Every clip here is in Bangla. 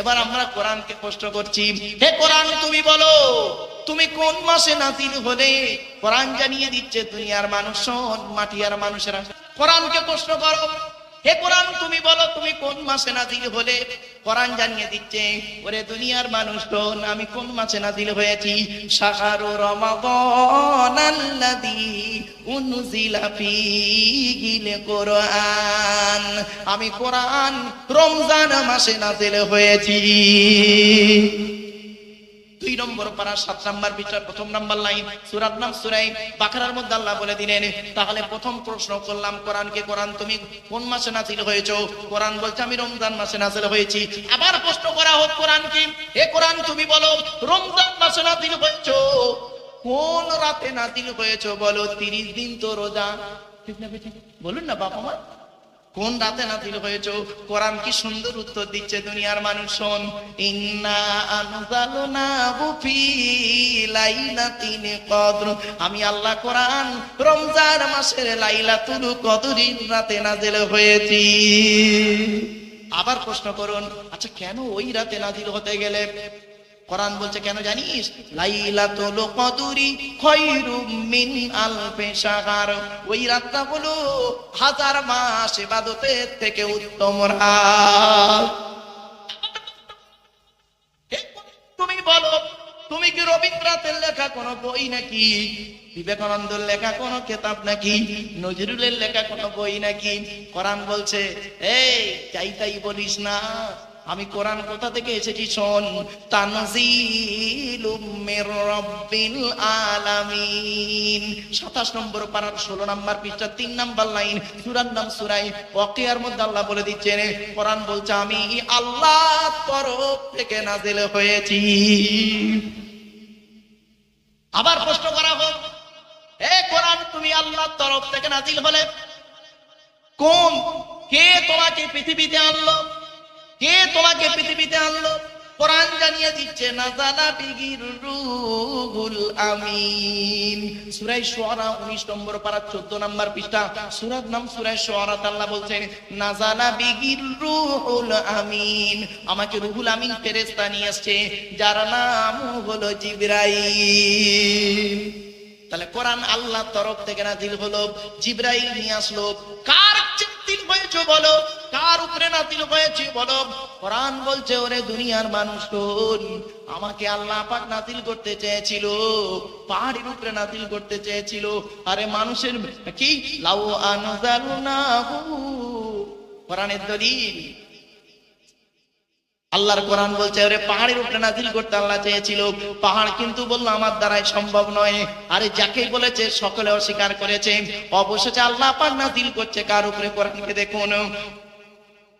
এবার আমরা কোরআনকে কষ্ট করছি, হে কোরআন, তুমি বলো, তুমি কোন মাসে নাতিল হলে? কোরআন জানিয়ে দিচ্ছে, দুনিয়ার মানুষ মাটি মাটিয়ার মানুষেরা কোরআনকে প্রশ্ন করো, হে কোরআন, তুমি বলো, তুমি কোন মাসে নাতিল হলে? কোরআন জানিয়ে দিচ্ছে, ওরে দুনিয়ার মানুষ ডোন আমি কোন মাসে নাজিল হয়েছি? শাহরু রমাদান আল্লাযী উনজিলা ফীহিল কোরআন। আমি কোরআন রমজান মাসে নাজিল হয়েছি। দুই নম্বর পারা সাত নাম্বার বিচার, প্রথম নাম্বার লাইন, সুরাত নাম সুরাই বাকারার মধ্যে আল্লাহ বলে দিলেন, তাহলে প্রথম প্রশ্ন করলাম কোরআনকে কোরআন, তুমি কোন মাসে নাজিল হয়েছো? কোরআন বলছে, আমি রমজান মাসে নাজিল হয়েছি। আবার প্রশ্ন করা হোক কোরআনকে হে কোরআন, তুমি বলো, রমজান মাসে নাজিল হয়েছো? কোন রাতে নাজিল হয়েছো বলো, তিরিশ দিন তো রোজা। ঠিক না বলুন না বাবা মা কোন রাতে নাজিল হয়েছে? কোরআন কি সুন্দর উত্তর দিচ্ছে দুনিয়ার মানুষ, শোন। ইন্না আনজালনাহু ফি লাইলাতিন কদর। আমি আল্লাহ কোরআন রমজান মাসের লাইলাতুল কদরির রাতে নাজিল হয়েছি। আবার প্রশ্ন করুন আচ্ছা কেন ওই রাতে নাজিল হতে গেলে? কোরআন বলছে, কেন জানিস? লাইলাতুল কদরি মিন শাহর। ওই রাতটা হলো হাজার মাস ইবাদতের থেকে উত্তম রাত। তুমি বলো, তুমি কি রবীন্দ্রনাথের লেখা কোনো বই নাকি? বিবেকানন্দের লেখা কোনো কেতাব নাকি? নজরুলের লেখা কোনো বই নাকি? কোরআন বলছে, এই চাই তাই বলিস না। আমি কোরআন কোথা থেকে এসেছি শোন? তানজিলুম মির আলামিন। 27 নম্বর পারার 16 নম্বর পৃষ্ঠা 3 নম্বর লাইন, সূরার নাম সূরাই ওয়াকিয়ার মধ্যে আল্লাহ বলে দিচ্ছেন, কোরআন বলছে, আমি আল্লাহ তরফ থেকে নাজিল হয়েছি। আবার প্রশ্ন করা হোক, এ কোরআন, তুমি আল্লাহর তরফ থেকে নাজিল হলে কোন, কে তোমাকে পৃথিবীতে আনলো? তোমাকে পৃথিবীতে আনলো। কোরআন জানিয়ে দিচ্ছে নাজালা বিগির রুহুল আমিন। সূরা শুআরা 19 নম্বর পারা 14 নম্বর পৃষ্ঠা। সূরার নাম সূরা শুআরা আল্লাহ বলছেন নাজালা বিগির রুহুল আমিন। আমাকে রুহুল আমিন ফেরেশতা নিয়ে আসছে, যার নাম হলো জিবরাইল। তাহলে কোরআন আল্লাহ তরফ থেকে নাজিল হলো, জিব্রাইল নিয়ে আসলো। কার চিন্তিল হয়েছে বলো? কার উপরে নাজিল হয়েছে, বলো। কোরআন বলছে, ওরে দুনিয়ার মানুষ আমাকে আল্লাহ পাক নাজিল করতে চেয়েছিল, পাহাড়ের উপরে নাজিল করতে চেয়েছিল। আরে মানুষের কি? লাউ আনজালনাহু। কোরআনের দলিল। আল্লাহর কোরআন বলছে, ওরে পাহাড়ের উপরে নাজিল করতে আল্লাহ চেয়েছিল। পাহাড় কিন্তু বলল, আমার দ্বারাই সম্ভব নয়। আরে যাকে বলেছে, সকলে অস্বীকার করেছে। অবশেষে আল্লাহ পাক নাজিল করছে, কার উপরে কোরআনকে দেখুন?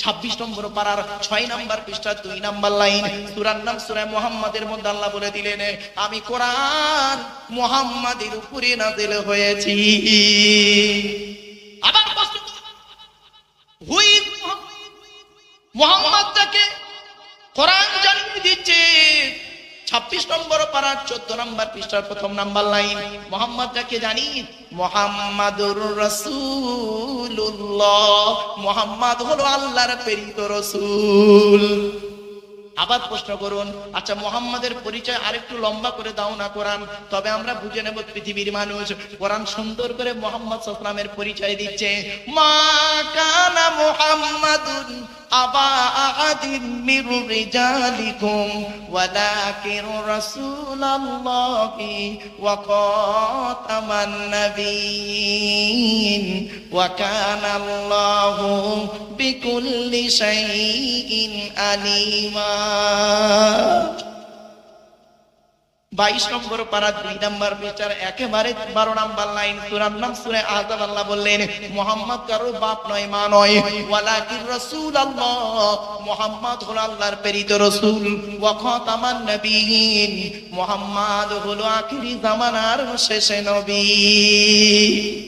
ছাব্বিশ নম্বর পাড়ার ছয় নম্বর পৃষ্ঠা দুই নম্বর লাইন। সুরার নাম সুরায় মোহাম্মদের মধ্যে আল্লাহ বলে দিলেন, আমি কোরআন মোহাম্মদের উপরে নাজিল হয়েছি। আবার জানিয়ে ছাব্বিশ নম্বর পাড়ার চোদ্দ নম্বর পৃষ্ঠার প্রথম নাম্বার লাইন। মোহাম্মদ যাকে জানি মোহাম্মদুর রসুল্লাহ মোহাম্মদ হলো আল্লাহর প্রেরিত রসুল। আবার প্রশ্ন করুন আচ্ছা মোহাম্মদের পরিচয় আরেকটু লম্বা করে দাও না কোরআন, তবে আমরা বুঝে নেব পৃথিবীর মানুষ। কোরআন সুন্দর করে মোহাম্মদ সাল্লামের পরিচয় দিচ্ছে। মা কানা মোহাম্মদুন আহাদিন মির রিজালিকুম ওয়ালাকিন রাসূলুল্লাহি ওয়া খাতামান নাবিয়িন ওয়া কানা আল্লাহু বিকুল্লি শাইইন আলিমা বাইশ নম্বর পারা দুই নম্বর বিচার, একেবারে বারো নম্বর লাইন। সুরার নাম সুরে আজাব আল্লাহ বললেন, মোহাম্মদ কারও বাপ নয়, মা নয়। ওয়ালাকিন রসুল আল্লাহ মোহাম্মদ হলো আল্লাহর প্রেরিত রসুল। ওয়াখত আমার নবীন, মোহাম্মদ হলো আখিরি জামানার শেষে নবী।